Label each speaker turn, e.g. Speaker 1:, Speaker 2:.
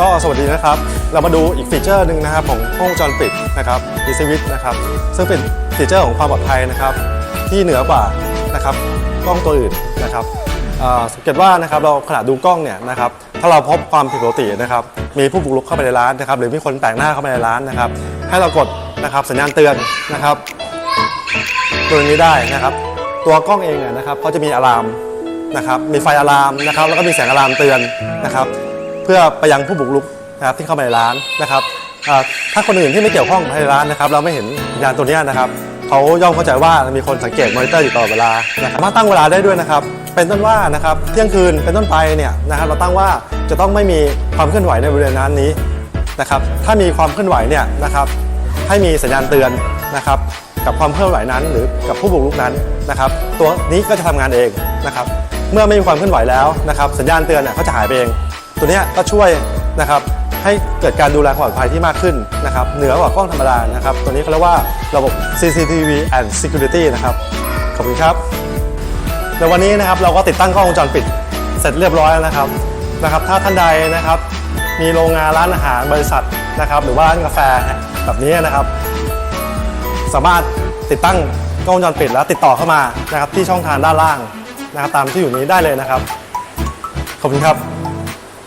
Speaker 1: ก็สวัสดีนะครับ เรามาดูอีกฟีเจอร์หนึ่งนะครับของกล้องจรปิดนะครับ e c v i t นะครับ ซึ่งเป็นฟีเจอร์ของความปลอดภัยนะครับ ที่เหนือกว่านะครับกล้องตัวอื่นนะครับสังเกตว่านะครับเราขณะดูกล้องเนี่ยนะครับถ้าเราพบความผิดปกตินะครับมีผู้บุกรุกเข้าไปในร้านนะครับหรือมีคนแปลกหน้าเข้ามาในร้านนะครับ ให้เรากดนะครับสัญญาณเตือนนะครับ ตัวนี้ได้นะครับ ตัวกล้องเองเนี่ยนะครับเขาจะมีอะลามนะครับมีไฟอะลามนะครับแล้วก็มีแสงอะลามเตือนนะครับ เพื่อไปยังผู้บุกรุกนะครับที่เข้ามาในร้านนะครับถ้าคนอื่นที่ไม่เกี่ยวข้องภายในร้านนะครับเราไม่เห็นสัญญาณตัวนี้นะครับเขาย่อมเข้าใจว่ามีคนสังเกตมอนิเตอร์อยู่ตลอดเวลานะครับสามารถตั้งเวลาได้ด้วยนะครับเป็นต้นว่านะครับเที่ยงคืนเป็นต้นไปเนี่ยนะครับเราตั้งว่าจะต้องไม่มีความเคลื่อนไหวในบริเวณนั้นนี้นะครับถ้ามีความเคลื่อนไหวเนี่ยนะครับให้มีสัญญาณเตือนนะครับกับความเคลื่อนไหวนั้นหรือกับผู้บุกรุกนั้นนะครับตัวนี้ก็จะทำงานเองนะครับเมื่อไม่มีความเคลื่อนไหวแล้วนะครับสัญญาณเตือนเนี่ยก็จะหายไปเอง ตัวนี้ก็ช่วยนะครับให้เกิดการดูแลความปลอดภัยที่มากขึ้นนะครับเหนือกว่ากล้องธรรมดานะครับ ตัวนี้เขาเรียกว่าระบบ CCTV and Security นะครับ ขอบคุณครับ ในวันนี้นะครับเราก็ติดตั้งกล้องวงจรปิดเสร็จเรียบร้อยแล้วนะครับนะครับ ถ้าท่านใดนะครับ มีโรงงานร้านอาหารบริษัทนะครับ หรือว่าร้านกาแฟแบบนี้นะครับ สามารถติดตั้งกล้องวงจรปิดแล้วติดต่อเข้ามานะครับที่ช่องทางด้านล่างนะครับตามที่อยู่นี้ได้เลยนะครับ ขอบคุณครับ